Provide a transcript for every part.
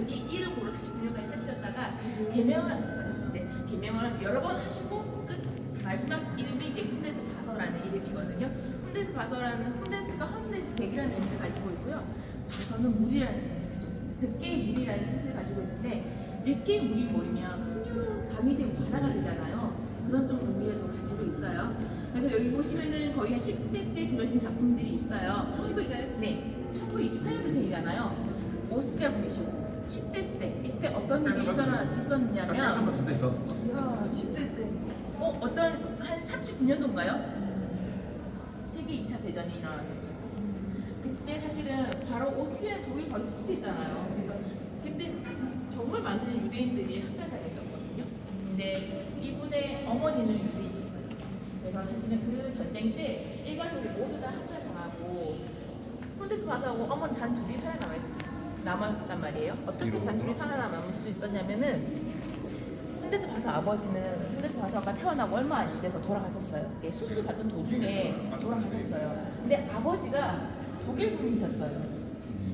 이 이름으로 다시 분류까지 하셨다가 개명을 하셨어요. 근데 개명을 여러 번 하시고 끝 마지막 이름이 이제 훈데드 바서라는 이름이거든요. 훈데드 바서라는 훈데드가 헌데드 백이라는 의미를 가지고 있고요. 바서는 물이라는 의미를 가지고 있습니다. 백개의 물이라는 뜻을 가지고 있는데 백개의 물이 모이면 풍요로운 강이 되고 바다가 되잖아요. 그런 좀 의미를 또 가지고 있어요. 그래서 여기 보시면은 거의 한 10대 때 그려진 작품들이 있어요. 19, 네, 1928년도생이잖아요. 오스트리아 분이시고 10대 때 이때 어떤 일이 있었, 잠깐 있었느냐면 같은데 이거. 야, 10대 때. 어, 어떤 한 39년도인가요? 세계 2차 대전이 일어났었죠. 그때 사실은 바로 오스트리아 독일 바로 붙어 있잖아요. 그래서 그때 정말 많은 유대인들이 학살당했었거든요. 근데 이분의 어머니는 유대인이셨어요. 그래서 사실은 그 전쟁 때 일가족이 모두 다 학살당하고 혼데도 바사하고 어머니 단 둘이 살아남아 남았단 말이에요. 어떻게 단 둘이 살아남을 수 있었냐면은 흔데드 바사 아버지는 흔데드 바사가 태어나고 얼마 안 돼서 돌아가셨어요. 이게 수술 받던 도중에 돌아가셨어요. 근데 아버지가 독일 분이셨어요.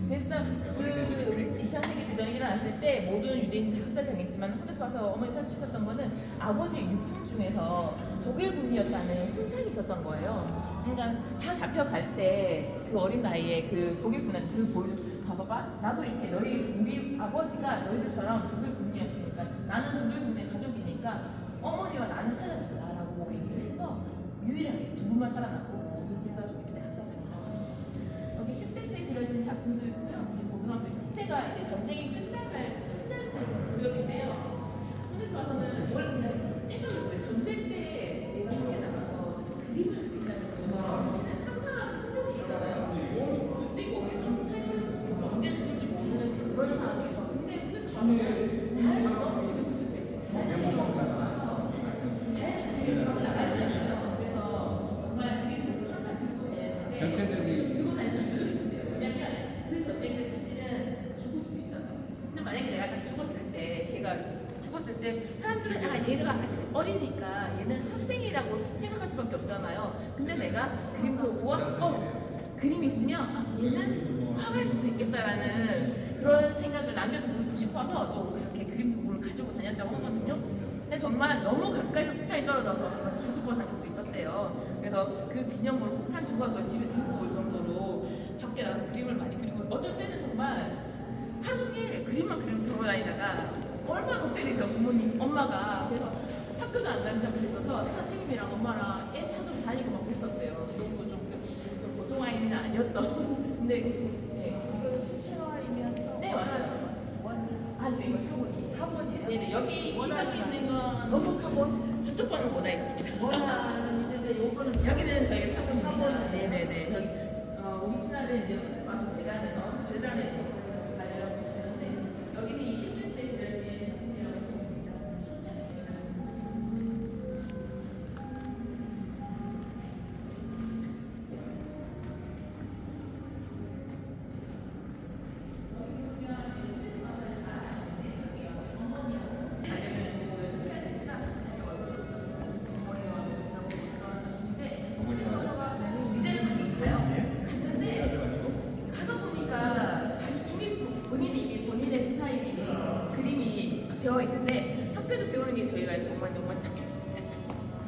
그래서 그 2차 세계 대전이 일어났을 때 모든 유대인이 다 학살당했지만 흔데드 바사 어머니 살 수 있었던 거는 아버지의 유품 중에서 독일 분이었다는 훈장이 있었던 거예요. 그러니까 다 잡혀갈 때 그 어린 나이에 그 독일 분한테 그 보여줘 봐봐봐 나도 이렇게 너희 우리 아버지가 너희들처럼 독일 분이었으니까 나는 독일 분의 가족이니까 어머니와 나는 살아났다라고 얘기를 해서 유일하게 두 분만 살아남고 모든 일가족이 그때 학살당했어요. 여기 10대 때 그려진 작품도 있고요. 고등학교 이때가 이제 전쟁이 끝나갈 끝났을 무렵인데요. 흔히 봐서는 원래 그냥 책을 왜 전쟁 때 내가 밖에 나가서 그림을 그린다는 거 사실은 상상하는 힘든 일이잖아요. 어, 갑자기 어디서 타이틀을 언제 죽을지 모르는 그런 상황에서 근데 근데 감을 잘 넘어가는 시작했대. 자연의 생각과 자연의 그림을 한번 나가야 되잖아요. 그래서 정말 그림을 항상 들고 다녔는데 전체적인 들고 다니는 이유가 있는데요. 왜냐면 그 전쟁 때 사실은 죽을 수도 있잖아요. 근데 만약에 내가 딱 죽었을 때 걔가 죽었을 때 사람들은 아 얘가 아직 어리니까 얘는 학생이라고 생각할 수밖에 없잖아요. 근데 내가 그림 보고 어 그림이 있으면 아, 얘는 화가일 수도 있겠다라는 그런 생각을 남겨두고 싶어서 또 그렇게 그림 도구를 가지고 다녔다고 하거든요. 정말 너무 가까이서 폭탄이 떨어져서 죽을 뻔한 적도 있었대요. 그래서 그 기념으로 폭탄 조각을 집에 들고 올 정도로 밖에 나가서 그림을 많이 그리고 어쩔 때는 정말 하루 종일 그림만 그리고 돌아다니다가 얼마나 걱정이 돼서 부모님, 엄마가 그래서 학교도 안 다닌다고 그랬어서 선생님이랑 엄마랑 애 찾으러 다니고 막 그랬었대요. 너무 좀, 그- 좀 보통 아이는 아니었던. 근데 네, 이거 수채화이면서. 네 맞아요. 원. 아니 이거 사본이. 4번이에요? 네네 여기 이 방에 있는 건 저도 4번. 저쪽 방은 뭐다 있습니다. 있는데 요거는 여기는 저희가 사본입니다. 사본. 네네네. 여기 어, 신화는 이제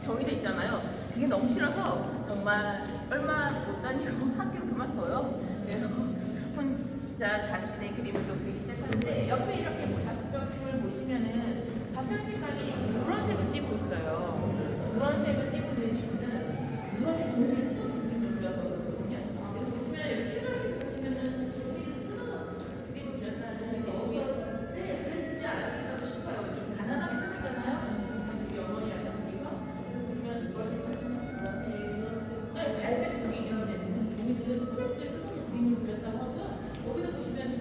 정해져 있잖아요. 그게 너무 싫어서 정말 얼마 못 다니고 학교를 그만둬요. 그래서 혼자 자신의 그림을 또 그리기 시작하는데 옆에 이렇게 뭐 다섯 점을 보시면은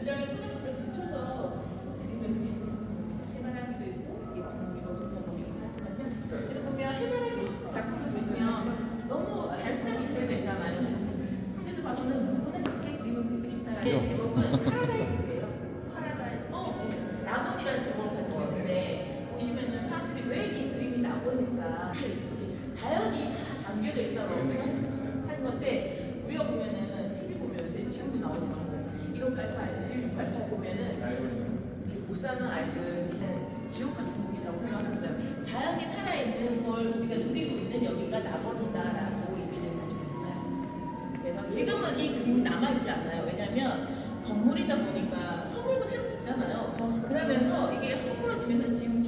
장의 포장지를 붙여서 그림을 그릴 수 있습니다. 해바라기도 있고 이게 우리가 우선 그리긴 하지만요. 그래서 보면 해바라기 작품도 보시면 너무 단순하게 그려져 있잖아요. 근데도 봐서는 누구나 쉽게 그림을 그릴 수 있다. 이 제목은 파라다이스예요. 파라다이스. 어, 네. 낙원이라는 제목을 가지고 있는데 보시면은 사람들이 왜 이 그림이 낙원일까 이렇게 자연이 다 담겨져 있다고 생각하는 건데 우리가 보면은 TV 보면 요새 지금도 나오지만 이런 발판, 1688 보면은 사는 아이들은 지옥 같은 곳이라고 생각했어요. 자연이 살아있는 걸 우리가 누리고 있는 여기가 낙원이다라고 의미를 가지고 있어요. 그래서 지금은 이 그림이 남아있지 않아요. 왜냐면 건물이다 보니까 허물고 새로 짓잖아요. 그러면서 이게 허물어지면서 지금